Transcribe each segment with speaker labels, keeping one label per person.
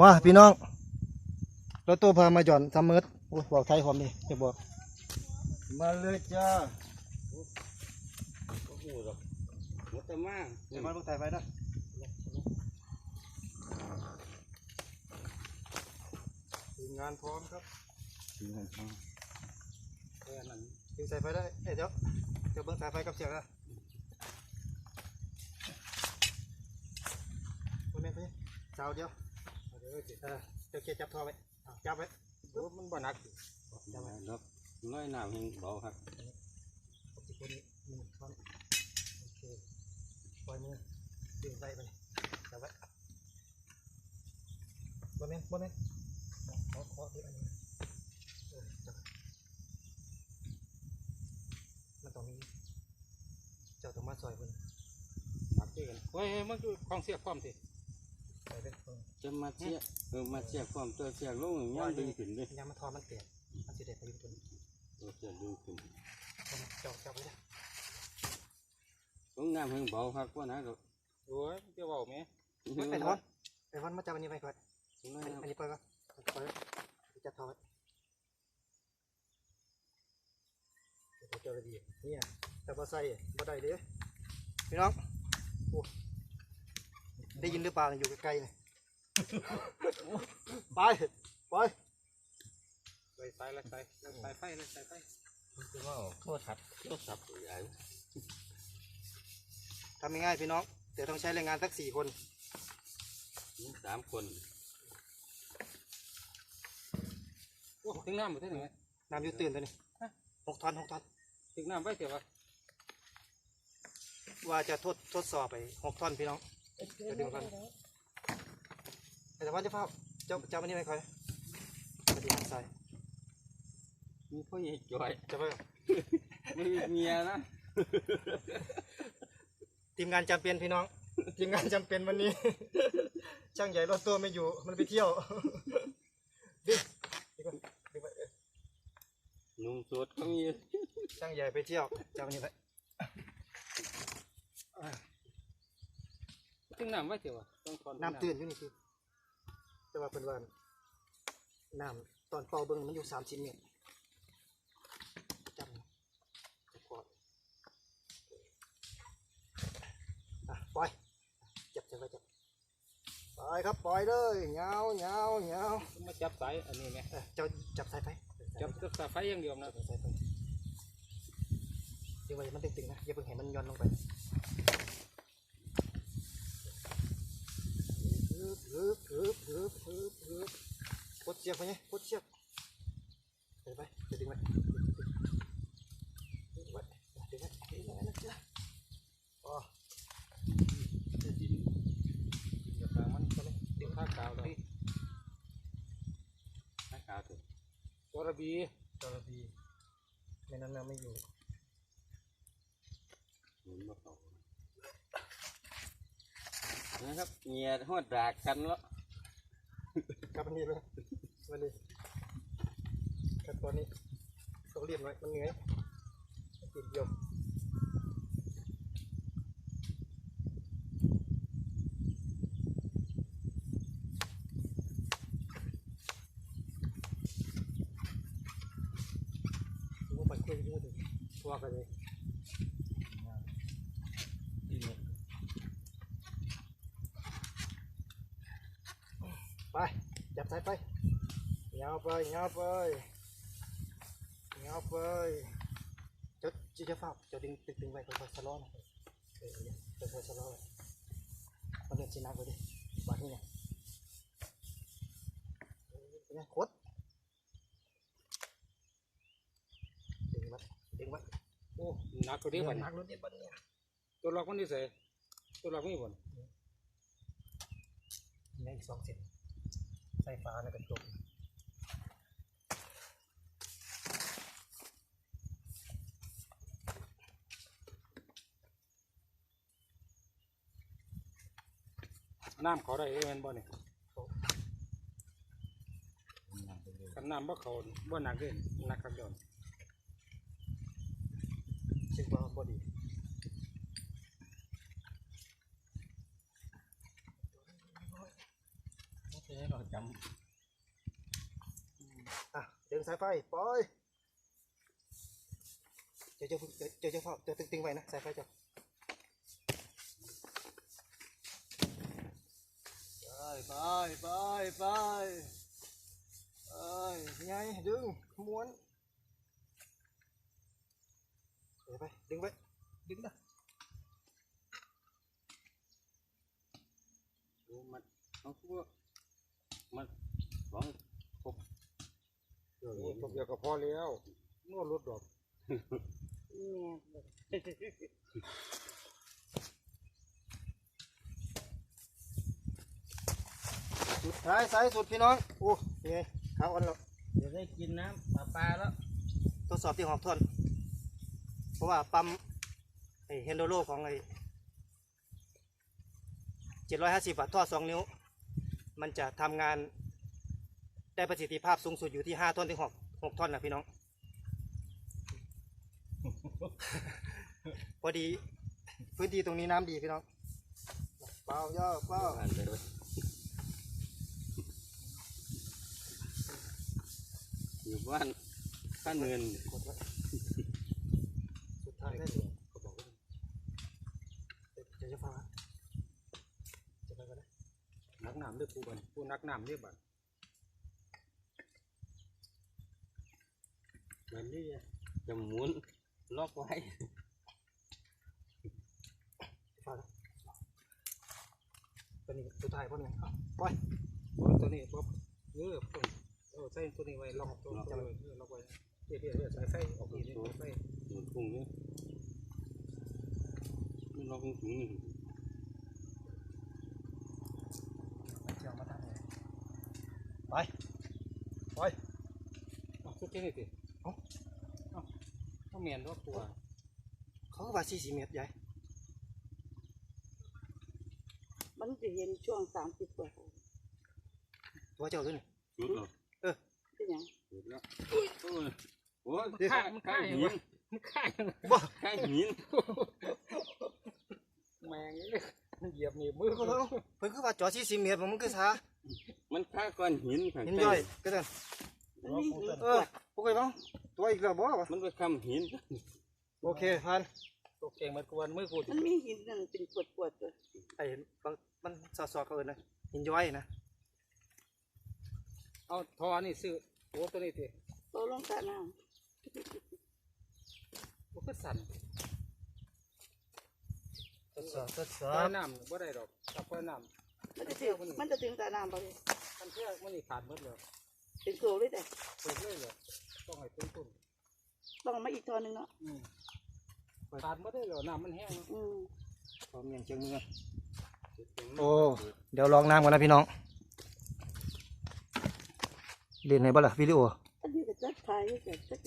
Speaker 1: มาพี่น้องรถตู้พามาหย่อนทำมืดโอ้บอกไทยผมดิจะบอก
Speaker 2: มาเลยจ้า
Speaker 3: โอ้โหหรอกหมดแต่มาก
Speaker 1: เดี๋ยวมาบอกไทยไปนะทีมงานพร้อมครับ
Speaker 3: ถึงหันทาง
Speaker 1: เออนั่นดึงสายไฟได้เอ้ยเดี๋ยวเดี๋ยวเบิ้งสายไฟกับเสียงนะโอ้ยแม่งไปสาวเดียว เอาเดี๋ยวเออเดี๋ยวเกียร์จับท่อไว้เอาจับไว้
Speaker 3: โอ้มันบ่หนักจังดอกน้อยน้ำยังเบาครับ
Speaker 1: ผมจะคนนี้มือท่อนโอเคปล่อยมือดึงใส่ไปจับไว้บนนี้บนนี้ขอขออีกอันหนึงเออจับมันต้องมีเจ้าต้องมาซอยเพิ่น
Speaker 3: หนักที่กันเฮ้ยเฮ้ยมันคือของเสียความสิ
Speaker 1: ใส่เพิ่นเพิ่น
Speaker 3: จะมาเสียเออมาเสียความตัวเสียลงอย่างนี้ดึงขึ้นเลย
Speaker 1: ยามมันทอมันเปียกมันสิได้ไปอยู่ตัวนี้
Speaker 3: ตัวเสียดึงขึ้น
Speaker 1: เอามาเจ้าจับไว้นะ
Speaker 3: ตรงน้ำยังเบาครับว่านะก็
Speaker 2: โอ้ยจะบอกไหม
Speaker 1: ไอ้ทอนไอ้ทอนมาจับอันนี้ไปก่อน
Speaker 3: ตรงนั้
Speaker 1: อั
Speaker 3: น
Speaker 1: น
Speaker 3: ครับ
Speaker 1: อันนี้ปล่อยก่อนปล่อยไว้จับทอไว้เดี๋ยวเจ้าระเบียบเนี่ยแต่พอใส่บ่ได้เด้อพี่น้องโอ้ได้ยินหรือเปล่าอยู่ใกล้ๆเลย ไปไป
Speaker 2: ไปสายละสายละสายไฟละสายไฟ
Speaker 3: คือว่าโทษทัดโทษสับตัวใหญ่
Speaker 1: ทำง่ายๆพี่น้องแต่ต้องใช้แรงงานสักสี่คน
Speaker 3: สามคนโอ้ถึงน้ำหมดที่ไหน
Speaker 1: น้ำอยูตื่นตัวนี้หกทอนหกทอน
Speaker 3: ถึงน้ำไปเสียวะ
Speaker 1: ว่าจะทดทดสอบไปหกท่อนพี่น้องจะดึงกัน แต่ว่าจะเฝ้าเจ้าเจ้ามันนี่ไม่ค่อยมาดีทางซ้าย
Speaker 3: มีพ่อใหญ่จ่อย
Speaker 1: จะไป
Speaker 3: ไม่มีเมียนะ
Speaker 1: ทีมงานจำเป็นพี่น้อง ทีมงานจำเป็นวันนี้ ช่างใหญ่รถตัวไม่อยู่ มันไปเที่ยวดึงดึงไปดึงไปเออ
Speaker 3: หนุ่มโสดก็มี
Speaker 1: ช่างใหญ่ไปเที่ยวจำวันนี้ไป
Speaker 3: ถึงน้ำไปเสียวะต้องตอน
Speaker 1: น้ำตื่นอยู่นี่คือ แต่ว่าเป็นว่าน้ำตอนเป่าเบิ้งมันอยู่สามสิบเมตรจำจะพออะปล่อยจับจับไว้จับปล่อยครับปล่อยเลยเงาเงาเงา
Speaker 3: มาจับสายอันนี้ไง
Speaker 1: เออเจ้าจับสายไฟ
Speaker 3: จับจับสายไฟอย่างเดียวนะ
Speaker 1: จับสายไฟเดี๋ยวไว้มันตึงๆนะอย่าเพิ่งให้มันย้อนลงไปฮึบฮึบฮึบฮึบฮึบฮึบ กดเสียบไปไงกดเสียบไปไปจะดึงไว้ดึงไว้ดึงไว้ดึงไว้นะจ๊ะอ๋อ
Speaker 3: ดินดินกับทางมันก็เลยดินข้าวกาวเราข้าวกาวถึง
Speaker 2: ตัวระบี
Speaker 1: จระบีไม่นั้นเราไม่อยู่
Speaker 3: หมุนมาเขานะครับเงียหอดดากกันแล้ว
Speaker 1: กลับอันนี้ ไปวันนี้ขั้นตอนนี้ต้องเรียนไว้ มันเหนื่อยติดเดียวผมไปเคุยด้วยดิว่ากันเลยไป จับสายไป งาไปเงาไปเงาไปจะจะจะเฝ้าจะดึงดึงดึงไว้ค่อยๆสะล้อนะเออเนี่ยค่อยๆสะล้อไว้มันเดินชินักไปดิบาดนี่ไงเออเป็นไงโคตรดึงไว้ดึงไว้
Speaker 2: โอ้หนักกว่านี้บ่
Speaker 1: หนักรถเนี่ยบันเนี่ย
Speaker 2: ตัวล็อกมันที่ใส่ตัวล็อกไม่บ่น
Speaker 1: ในอีกสองเส้นสายฟ้านะกระจก
Speaker 2: น้ำเขาได้เองบ่เนี่ยกันน้ำบ่เขาบ่หนักเลยหนักครับเดี๋ยว
Speaker 1: เช็คว่าบอดีโอเค
Speaker 3: ได้เราจ
Speaker 1: อะดึงสายไฟปล่อยเจ้าเจ้าเจ้าเจ้าเจ้าเฝ้าเจ้าตึงๆไว้นะสายไฟเจ้า
Speaker 3: ไปไปไปไป
Speaker 1: เอ้ยไงดึงม้วนเดี๋ยวไปดึงไว้ดึงนะ
Speaker 3: ดูมันน้องตัวมันสองครบ
Speaker 2: เดี๋ยวนี้พวกเดียวก็พอแล้วนวดรถดอก
Speaker 1: สุดท้ายสายสุดพี่น้องโอ้ยไงขาวอ่อนแล้ว
Speaker 3: เดี๋ยวได้กินน้ำปลาปลาแล้ว
Speaker 1: ทดสอบที่หอกทนเพราะว่าปั๊มไอเฮนโดโลของไอ้เจ็ดร้อยห้าสิบวัตต์ท่อสองนิ้ว มันจะทำงานได้ประสิทธิภาพสูงสุดอยู่ที่ห้าท่อนถึงหกหกท่อนนะพี่น้อง พอดีพื้นที่ตรงนี้น้ำดีพี่น้องเปล่าย่อเปล่า
Speaker 3: อ่านไปด้วยอยู่บ้านข้าเนิน
Speaker 1: กดไว้สุดท้ายได้สุดก็บอกว่าเดี๋ยวจะฟังนะจะไปก็ได้
Speaker 2: นักน้ำด้วยผู้บันผู้นักน้ำด้วยบัน
Speaker 3: มันนี่จะหมุนล็อกไว้
Speaker 1: ฟังนะตัวนี้สุดท้ายพ่อหนึ่งเอาปล่อย
Speaker 2: โอ้ตัวนี้ป๊บเออต้น เออใส่ตัวนี้ไว้ล็อกตัวตัวเลยเออล็อกไว้เดี๋ยวเดี๋ยวเดี๋ยวสายไฟออกนี่นี่สายไฟ
Speaker 3: หมุนพุ่งนี่มันล็อกถุงนี่
Speaker 1: เจียวมาทำไงไปไป
Speaker 2: เอาสุดที่นี่สิเอาเอาเอาเมียนรอบตัว
Speaker 1: เขาก็ว่าสี่สิบเมตรใหญ่
Speaker 4: มันจะเย็นช่วงสามสิบกว่า
Speaker 1: ตัวเจ้าด้วยนี่
Speaker 3: ชุดเหรอ
Speaker 4: เป็นห ยัง
Speaker 3: โอ้ย
Speaker 2: ข้ามัน
Speaker 3: ข้าหิน
Speaker 2: มันข้าอย่าง
Speaker 1: บ่
Speaker 3: ข้าหิน
Speaker 2: แมงเหยียบหนีบมือ
Speaker 1: ก็
Speaker 2: เขา
Speaker 1: แล้
Speaker 2: ว
Speaker 1: เพิ่นคือว่าจอสี่สิบเมตรมันคือช้า
Speaker 3: มันข้าก้อนหินข้าง
Speaker 1: หินย่อยก็เดิน
Speaker 4: มันมีหิน
Speaker 1: เออพวกไอ้บ้างตัวอีกแล้วบ่วะ
Speaker 3: มันไปคำหิน
Speaker 1: โอเคพัน
Speaker 2: ตัวเก่งมันกวนมือกู
Speaker 4: มันมีหินนั่นเป็นปวดปวดๆตัว
Speaker 1: ไอ้บางมันสอดสอดเขาเอินนะหินย้อยนะ
Speaker 2: เอาทอนี่ซื้อ โอ้ตัวนี้สิ
Speaker 4: โตลงสระน้
Speaker 2: มันก็สั่น
Speaker 1: ทดสอบทดสอ
Speaker 2: ปล่อย
Speaker 1: บ
Speaker 2: น้ำบ่ได้ดอกถ้าปล่อยน้ำ
Speaker 4: มันจะถึงมันจะถึงสระน้ำบ่เลยำ
Speaker 2: คันเพื่อมันนี่ขาดหมดเลย
Speaker 4: เป็นโซเลยแต่
Speaker 2: เปิดเลยเลยต้องให้ต้นต้น
Speaker 4: ต้องมาอีกทอหนึงเนาะ
Speaker 2: อืมขาดหมดเลยเหรอน้ำมันแห้ง
Speaker 4: อืม
Speaker 1: พร้อมเมียงเชียงเมืองโอ้ เดี๋ยวลองน้ำกันนะพี่น้อง เรียนไหนบ้างล่ะวิดีโอ
Speaker 4: อันนี้ก็จัดทายให้แต่จัด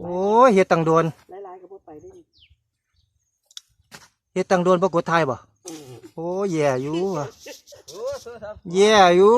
Speaker 1: โอ้ยเฮ็ดตังโดน
Speaker 4: หลายๆก็บ่ไปได้นี่
Speaker 1: เฮ็ดตังโดนปรากฏไทยบ่โอ้ยแย่อยู่อะ
Speaker 3: โอ้โทรศัพท์
Speaker 1: แย่อยู่